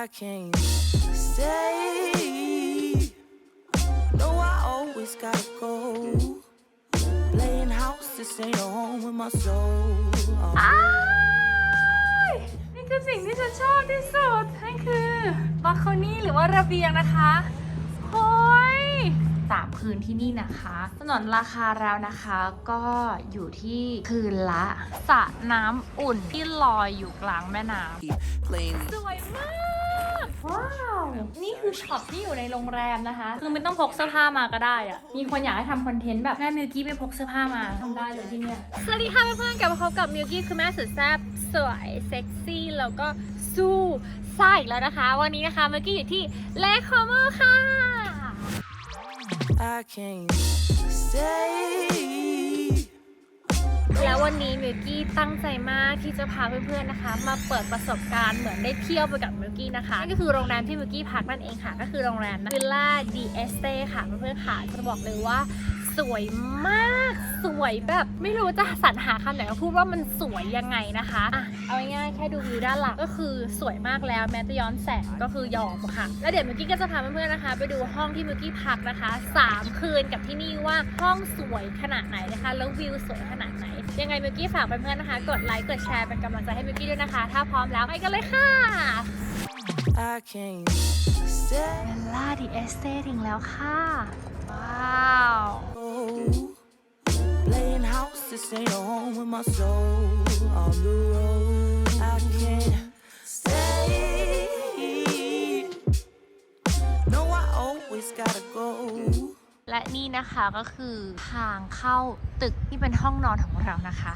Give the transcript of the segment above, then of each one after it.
I can't stay. No, I always gotta go. Playing house, this ain't a home with my soul. Oh. อ้ายนี่คือสิ่งที่ฉันชอบที่สุดนั่นคือบาคอนี่หรือว่าระเบียงนะคะโอ้ยสามคืนที่นี่นะคะถนนราคาแล้วนะคะก็อยู่ที่คืนละสระน้ำอุ่นที่ลอยอยู่กลางแม่น้ำ Keep playing สวยมาก ว้าว นี่คือช็อปที่อยู่ในโรงแรมนะคะ คือไม่ต้องพกเสื้อผ้ามาก็ได้อะมีคนอยากให้ทำคอนเทนต์แบบแม่มิวกี้ไปพกเสื้อผ้ามาทำได้เลยที่เนี่ย สวัสดีค่ะเพื่อนๆกลับมาพบกับมิวกี้คือแม่สุดแซ่บสวยเซ็กซี่แล้วก็สู้ซ่าอีกแล้วนะคะ วันนี้นะคะมิวกี้อยู่ที่เลคคอมเมอร์ค่ะ I can't stay. แล้ววันนี้มิวกี้ตั้งใจมากที่จะพาเพื่อนๆนะคะ มาเปิดประสบการณ์เหมือนได้เที่ยวไปกับมิวกี้นะคะนั่นก็คือโรงแรมที่มิวกี้พักนั่นเองค่ะ ก็คือโรงแรมวิลล่าดีเอสเตค่ะเพื่อนๆค่ะจะบอกเลยว่าสวยมากสวยแบบไม่รู้จะสรรหาคำไหนมาพูดว่ามันสวยยังไงนะคะอะเอาง่ายๆแค่ดูวิวด้านหลังก็คือสวยมากแล้วแม้จะย้อนแสงก็คือยอมค่ะ แล้วเดี๋ยวมิวกี้ก็จะพาเพื่อนๆนะคะ ไปดูห้องที่มิวกี้พักนะคะสามคืนกับที่นี่ว่าห้องสวยขนาดไหนนะคะ แล้ววิวสวยขนาด ยังไงมิวกี้ฝากเพื่อนๆนะคะ กดไลค์กดแชร์เป็นกำลังใจให้มิวกี้ด้วยนะคะ ถ้าพร้อมแล้วไปกันเลยค่ะ I can't stay. เบลล่าดีเอสเตถึงแล้วค่ะ ว้าว Playing house, this ain't a home with my soul. On the road, I can't stay. No, I always gotta go. และนี่นะคะก็คือทางเข้าตึกที่เป็นห้องนอนของเรานะคะ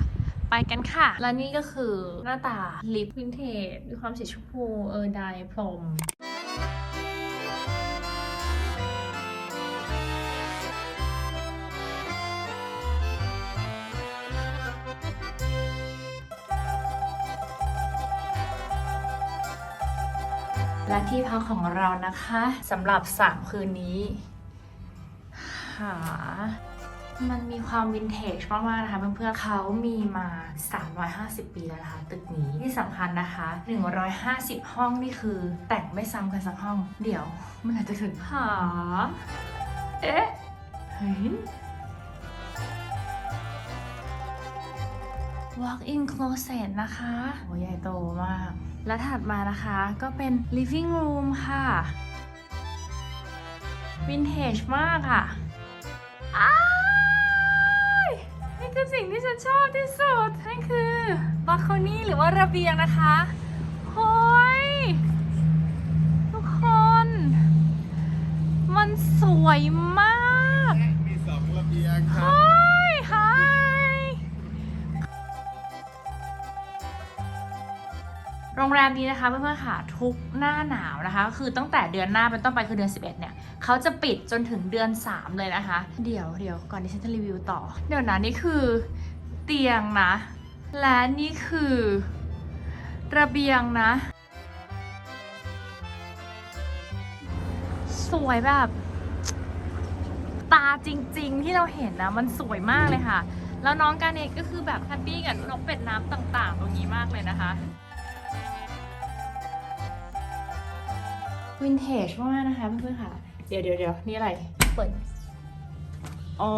ไปกันค่ะ และนี่ก็คือหน้าตาลิปวินเทจมีความสีชมพูเออไดพรมและที่พักของเรานะคะสำหรับ 3 คืนนี้ หา มันมีความวินเทจมากๆนะคะเพื่อนๆเขามีมา 350 ปีแล้วนะคะ ตึกนี้ที่สำคัญนะคะ 150 ห้องนี่คือแต่งไม่ซ้ำกันสักห้อง เดี๋ยวมันอาจจะถึงหา เอ๊ะ เฮ้ย walk in closet นะคะโอ้ใหญ่โตมาก และถัดมานะคะก็เป็น living room ค่ะ วินเทจมากค่ะ อ้ายนี่คือสิ่งที่ฉันชอบที่สุด นั่นคือบาคอนี่หรือว่าระเบียงนะคะโอ้ยทุกคน มันสวยมาก รงแรมนี้นะคะเพื่อนๆค่ะทุกหน้าหนาวนะคะ คือตั้งแต่เดือนหน้าเป็นต้นไปคือเดือน 11 เนี่ยเขาจะปิดจนถึงเดือน 3 เลยนะคะ เดี๋ยวเดี๋ยวก่อนที่ฉันจะรีวิวต่อ เดี๋ยวนะนี่คือเตียงนะ และนี่คือระเบียงนะ สวยแบบ ตาจริง ๆ ที่เราเห็นนะมันสวยมากเลยค่ะ แล้วน้องการเอกก็คือแบบแฮปปี้กับนกเป็ดน้ำต่างๆ ตรงนี้มากเลยนะคะ วินเทจมากนะคะเพื่อนๆค่ะ เดี๋ยวเดี๋ยวเดี๋ยวนี่อะไร เปิด โอ้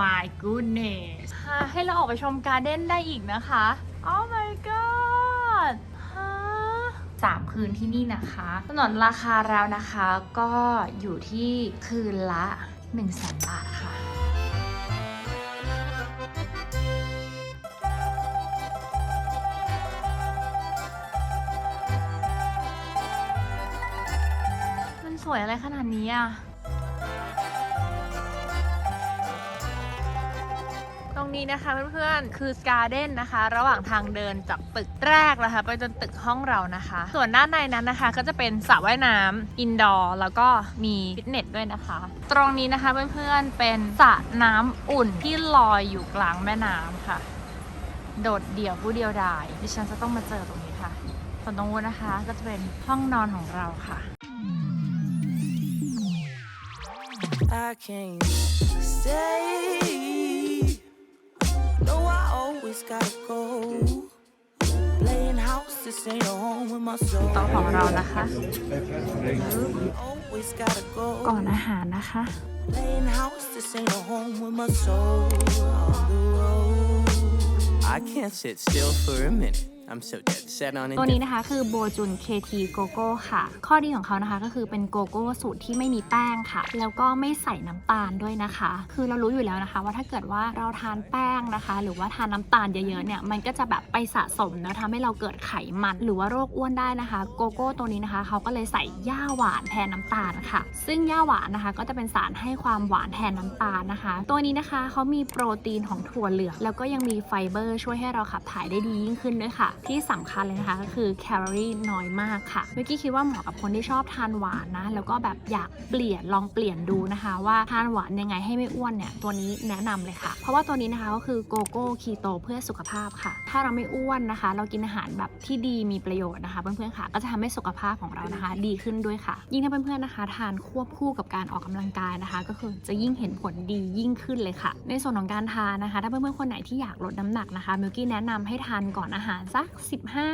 my goodness ฮะให้เราออกไปชมการ์เด้นได้อีกนะคะ oh my god ฮะสามคืนที่นี่นะคะถนนราคาแล้วนะคะก็อยู่ที่คืนละ1นึ่งแสนบาท สวยอะไรขนาดนี้อะ ตรงนี้นะคะเพื่อนๆ คือการ์เด้นนะคะ ระหว่างทางเดินจากตึกแรกนะคะ ไปจนตึกห้องเรานะคะ ส่วนด้านในนั้นนะคะ ก็จะเป็นสระว่ายน้ำอินดอร์แล้วก็มีฟิตเนสด้วยนะคะ ตรงนี้นะคะเพื่อนๆ เป็นสระน้ำอุ่นที่ลอยอยู่กลางแม่น้ำค่ะ โดดเดี่ยวผู้เดียวดาย ดิฉันจะต้องมาเจอตรงนี้ค่ะส่วนตรงนู้นนะคะก็จะเป็นห้องนอนของเราค่ะ I can't stay. No, I always gotta go. Playing house, this ain't a home with my soul. โต๊ะของเรานะคะ Always gotta go. ก่อนอาหารนะคะ Playing house, this ain't a home with my soul. On the road. I can't sit still for a minute. I'm so dead set on it. ตัวนี้นะคะคือโบจุน KT โกโก้ค่ะ ข้อดีของเขานะคะก็คือเป็นโกโก้สูตรที่ไม่มีแป้งค่ะ แล้วก็ไม่ใส่น้ำตาลด้วยนะคะ คือเรารู้อยู่แล้วนะคะ ว่าถ้าเกิดว่าเราทานแป้งนะคะ หรือว่าทานน้ำตาลเยอะๆเนี่ยมันก็จะแบบไปสะสมแล้วทำให้เราเกิดไขมัน หรือว่าโรคอ้วนได้นะคะ โกโก้ตัวนี้นะคะเขาก็เลยใส่ย่าหวานแทนน้ำตาลค่ะ ซึ่งย่าหวานนะคะ ก็จะเป็นสารให้ความหวานแทนน้ำตาลนะคะ ตัวนี้นะคะเขามีโปรตีนของถั่วเหลืองแล้วก็ยังมีไฟเบอร์ช่วยให้เราขับถ่ายได้ดียิ่งขึ้นด้วยค่ะที่สำคัญเลยนะคะก็คือแคลอรี่น้อยมากค่ะเมื่อกี้คิดว่าเหมาะกับคนที่ชอบทานหวานนะแล้วก็แบบอยากเปลี่ยนลองเปลี่ยนดูนะคะ ว่าทานหวานยังไงให้ไม่อ้วนเนี่ยตัวนี้แนะนำเลยค่ะ เพราะว่าตัวนี้นะคะก็คือโกโก้คีโตเพื่อสุขภาพค่ะ ถ้าเราไม่อ้วนนะคะ เรากินอาหารแบบที่ดีมีประโยชน์นะคะ เพื่อนๆค่ะ ก็จะทำให้สุขภาพของเรานะคะ ดีขึ้นด้วยค่ะ ยิ่งถ้าเพื่อนๆนะคะ ทานควบคู่กับการออกกำลังกายนะคะ ก็คือจะยิ่งเห็นผลดียิ่งขึ้นเลยค่ะ ในส่วนของการทานนะคะ ถ้าเพื่อนๆคนไหนที่อยากลดน้ำหนักนะคะมิลกี้แนะนำให้ทานก่อนอาหารสัก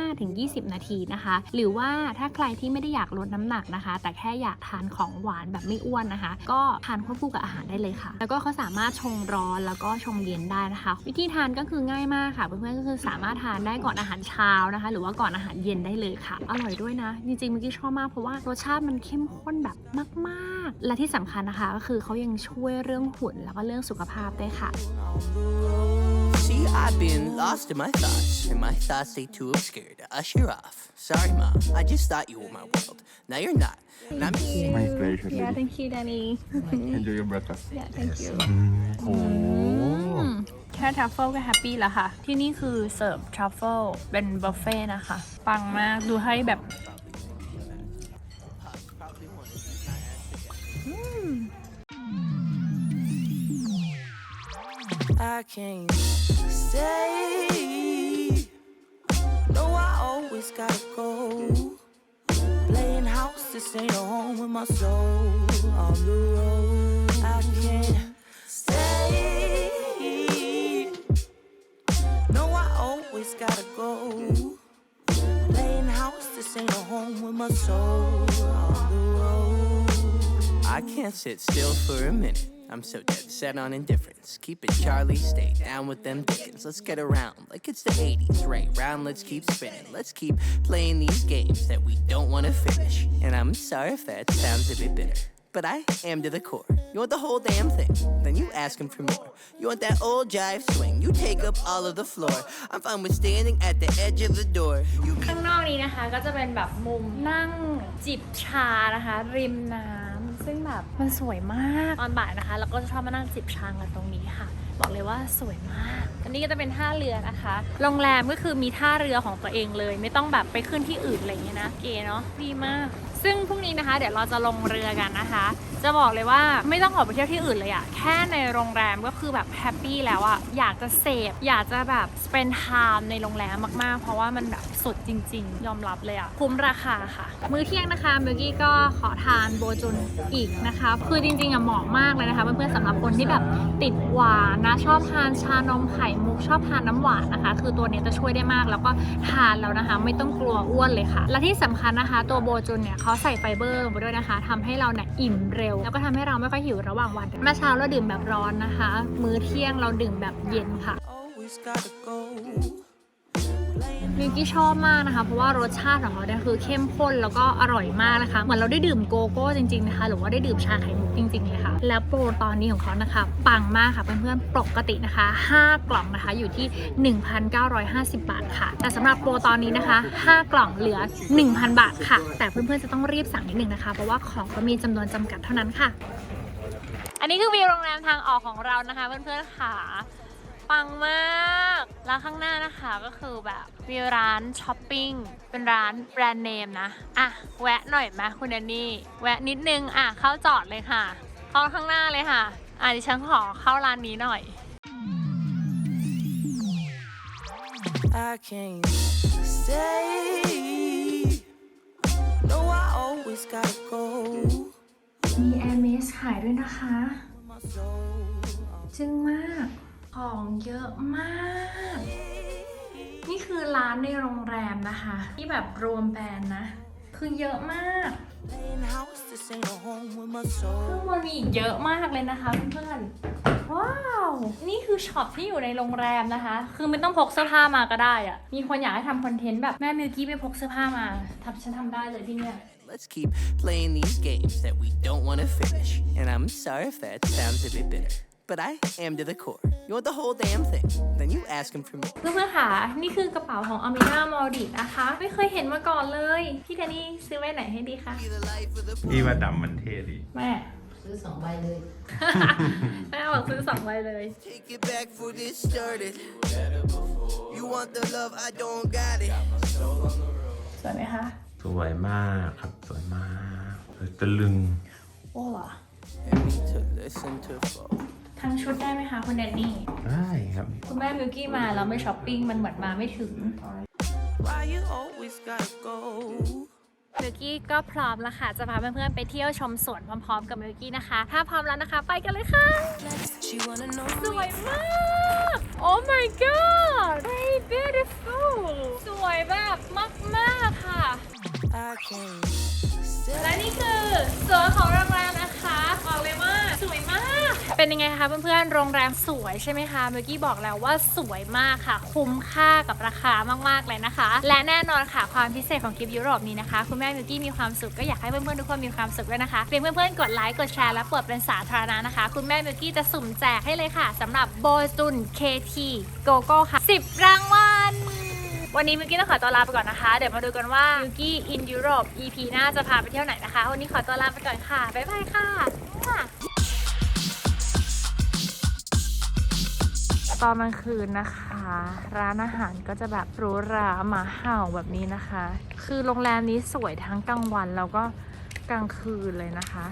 15-20 นาทีนะคะ หรือว่าถ้าใครที่ไม่ได้อยากลดน้ำหนักนะคะ แต่แค่อยากทานของหวานแบบไม่อ้วนนะคะ ก็ทานควบคู่กับอาหารได้เลยค่ะ แล้วก็เขาสามารถชงร้อนแล้วก็ชงเย็นได้นะคะ วิธีทานก็คือง่ายมากค่ะเพื่อนๆก็คือสามารถทานได้ก่อนอาหารเช้านะคะ หรือว่าก่อนอาหารเย็นได้เลยค่ะ อร่อยด้วยนะ จริงๆเมื่อกี้ชอบมากเพราะว่ารสชาติมันเข้มข้นแบบมากๆ และที่สำคัญนะคะ ก็คือเขายังช่วยเรื่องหุ่นแล้วก็เรื่องสุขภาพได้ค่ะ See, I've been lost in my thoughts, and my thoughts they too obscure to usher off. Sorry, mom. I just thought you were my world. Now you're not. And I'm My pleasure. Yeah lady. thank you Danny Enjoy your breakfast. Yeah thank you โอ้แค่ทรัฟเฟิลก็แฮปปี้แล้วค่ะ ที่นี่คือเสิร์ฟทรัฟเฟิลเป็นบุฟเฟ่ต์นะคะ ปังมาก ดูให้แบบ I can't stay. No, I always gotta go. Playing house, this ain't a home with my soul. On the road, I can't stay. No, I always gotta go. Playing house, this ain't a home with my soul. On the road. I can't sit still for a minute. I'm so dead set on indifference. Keep it Charlie, stay down with them Dickens. Let's get around like it's the 80s, right? Round, let's keep spinning. Let's keep playing these games that we don't want to finish. And I'm sorry if that sounds a bit bitter. But I am to the core. You want the whole damn thing, then you ask him for more. You want that old jive swing, you take up all of the floor. I'm fine with standing at the edge of the door. You ข้างนอกนี้นะคะก็จะเป็นแบบมุมนั่งจิบชานะคะ ริมน้ำ ซึ่งแบบมันสวยมากตอนบ่ายนะคะเราก็จะชอบมานั่งจิบชากันตรงนี้ค่ะ บอกเลยว่าสวยมาก อันนี้ก็จะเป็นท่าเรือนะคะ โรงแรมก็คือมีท่าเรือของตัวเองเลย ไม่ต้องแบบไปขึ้นที่อื่นอะไรอย่างเงี้ยนะ เก๋เนาะ ดีมาก ซึ่งพรุ่งนี้นะคะ เดี๋ยวเราจะลงเรือกันนะคะ จะบอกเลยว่าไม่ต้องออกไปเที่ยวที่อื่นเลยอะแค่ในโรงแรมก็คือแบบแฮปปี้แล้วอะอยากจะเสพอยากจะแบบ spend time ในโรงแรมมากๆ เพราะว่ามันแบบสุดจริง ๆ ยอมรับเลยอะคุ้มราคาค่ะ มื้อเที่ยงนะคะเมื่อกี้ก็ขอทานโบจุนอีกนะคะคือจริงๆอะเหมาะมากเลยนะคะเพื่อนๆสำหรับคนที่แบบติดหวานนะชอบทานชานมไข่มุกชอบทานน้ำหวานนะคะ คือตัวนี้จะช่วยได้มากแล้วก็ทานแล้วนะคะ ไม่ต้องกลัวอ้วนเลยค่ะ และที่สำคัญนะคะ ตัวโบจุนเนี่ยเขาใส่ไฟเบอร์ลงไปด้วยนะคะทำให้เราเนี่ยอิ่มเร็วแล้วก็ทำให้เราไม่ค่อยหิวระหว่างวันเมื่อเช้าเราดื่มแบบร้อนนะคะ มื้อเที่ยงเราดื่มแบบเย็นค่ะ มิวกี้ชอบมากนะคะ เพราะว่ารสชาติของเขาเนี่ยคือเข้มข้นแล้วก็อร่อยมากนะคะ เหมือนเราได้ดื่มโกโก้จริงๆนะคะ หรือว่าได้ดื่มชาไข่มุกจริงๆเลยค่ะ แล้วโปรตอนนี้ของเขานะคะ ปังมากค่ะเพื่อนๆ ปกตินะคะ 5 กล่องนะคะอยู่ที่ 1,950 บาทค่ะ แต่สำหรับโปรตอนนี้นะคะ 5 กล่องเหลือ 1,000 บาทค่ะ แต่เพื่อนๆจะต้องรีบสั่งนิดนึงนะคะ เพราะว่าของก็มีจำนวนจำกัดเท่านั้นค่ะ อันนี้คือวิวโรงแรมทางออกของเรานะคะเพื่อนๆค่ะ ปังมากแล้วข้างหน้านะคะก็คือแบบมีร้านช้อปปิ้งเป็นร้านแบรนด์เนมนะ อะ แวะหน่อยไหมคุณแอนนี่ แวะนิดนึง อะ เข้าจอดเลยค่ะ เข้าข้างหน้าเลยค่ะ อะดิฉันขอเข้าร้านนี้หน่อย I can't stay. No, I always gotta go. มีแอร์เมสขายด้วยนะคะ My soul. จึงมาก ของเยอะมาก นี่คือร้านในโรงแรมนะคะ ที่แบบรวมแบรนด์นะ คือเยอะมากคือง soul. มันมีอีกเยอะมากเลยนะคะเพื่อนๆว้าว นี่คือช็อปที่อยู่ในโรงแรมนะคะ คือไม่ต้องพกเสื้อผ้ามาก็ได้อะมีคนอยากให้ทำคอนเทนต์แบบแม่มิวกี้ไม่พกเสื้อผ้ามาทำฉันทำได้เลยที่เนี่ย Let's keep playing these games that we don't want to finish. And I'm sorry if that sounds a bit bitter, but I am to the core. You want the whole damn thing? Then you ask him for me. เพื่อนๆค่ะ นี่คือกระเป๋าของอ m มิน่ามอลดินะคะ ไม่เคยเห็นมาก่อนเลย พี่แดนนี่ซื้อไว้ไหนให้ดีคะ Be the life of the พี่ว่าดำมันเท่ดี แม่ ซื้อสองใบเลย แม่บอกซื้อสองใบเลย Take it back for this started. You want the love, I don't got it. สวยไหมคะ สวยมากครับ สวยมากสวยตะลึง โอ้เหรอ And me to listen to fall. ทั้งชุดได้ไหมคะคุณแดนนี่ ได้ครับ คุณแม่มิวกี้มาแล้วไม่ช้อปปิ้งมันเหมือนมาไม่ถึง Why you always gotta go? มิวกี้ก็พร้อมแล้วค่ะ จะพาเพื่อนๆไปเที่ยวชมสวนพร้อมๆ กับมิวกี้นะคะ ถ้าพร้อมแล้วนะคะ ไปกันเลยค่ะ She wanna know สวยมาก Oh my god very beautiful สวยแบบมากๆค่ะ I can't stay. และนี่คือสวนของโรงแรมนะคะบอกเลยว่า สวยมาก เป็นยังไงคะเพื่อนๆ โรงแรมสวยใช่ไหมคะเมื่อกี้บอกแล้วว่าสวยมากค่ะ คุ้มค่ากับราคามากๆเลยนะคะ และแน่นอนค่ะความพิเศษของคลิปยุโรปนี้นะคะ คุณแม่มิวกี้มีความสุขก็อยากให้เพื่อนๆทุกคนมีความสุขด้วยนะคะเพียงเพื่อนๆกดไลค์กดแชร์และเปิดเป็นสาธารณะนะคะ คุณแม่มิวกี้จะสุ่มแจกให้เลยค่ะสำหรับโบจุน KT GoGo ค่ะ10รางวัลวันนี้มิวกี้ต้องขอตัวลาไปก่อนนะคะ เดี๋ยวมาดูกันว่ามิวกี้ in Europe EP หน้าจะพาไปเที่ยวไหนนะคะ วันนี้ขอตัวลาไปก่อนค่ะ บ๊ายบายค่ะ ตอนกลางคืนนะคะ ร้านอาหารก็จะแบบหรูหราหมาเห่าแบบนี้นะคะ คือโรงแรมนี้สวยทั้งกลางวันแล้วก็กลางคืนเลยนะคะ